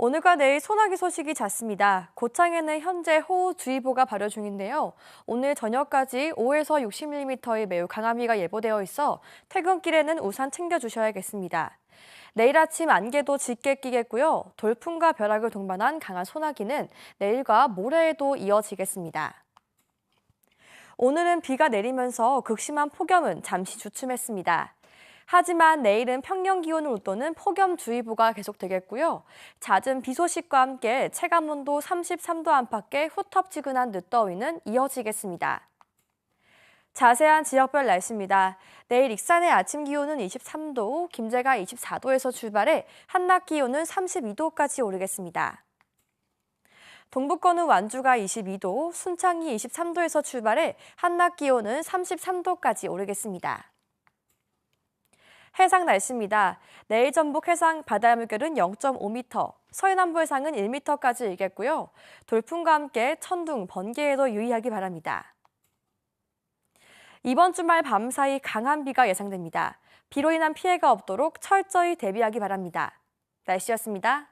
오늘과 내일 소나기 소식이 잦습니다. 고창에는 현재 호우주의보가 발효 중인데요. 오늘 저녁까지 5에서 60mm의 매우 강한 비가 예보되어 있어 퇴근길에는 우산 챙겨주셔야겠습니다. 내일 아침 안개도 짙게 끼겠고요. 돌풍과 벼락을 동반한 강한 소나기는 내일과 모레에도 이어지겠습니다. 오늘은 비가 내리면서 극심한 폭염은 잠시 주춤했습니다. 하지만 내일은 평년 기온을 웃도는 폭염주의보가 계속되겠고요. 잦은 비 소식과 함께 체감온도 33도 안팎의 후텁지근한 늦더위는 이어지겠습니다. 자세한 지역별 날씨입니다. 내일 익산의 아침 기온은 23도, 김제가 24도에서 출발해 한낮 기온은 32도까지 오르겠습니다. 동북권은 완주가 22도, 순창이 23도에서 출발해 한낮 기온은 33도까지 오르겠습니다. 해상 날씨입니다. 내일 전북 해상 바다 물결은 0.5m, 서해남부 해상은 1m까지 일겠고요. 돌풍과 함께 천둥, 번개에도 유의하기 바랍니다. 이번 주말 밤사이 강한 비가 예상됩니다. 비로 인한 피해가 없도록 철저히 대비하기 바랍니다. 날씨였습니다.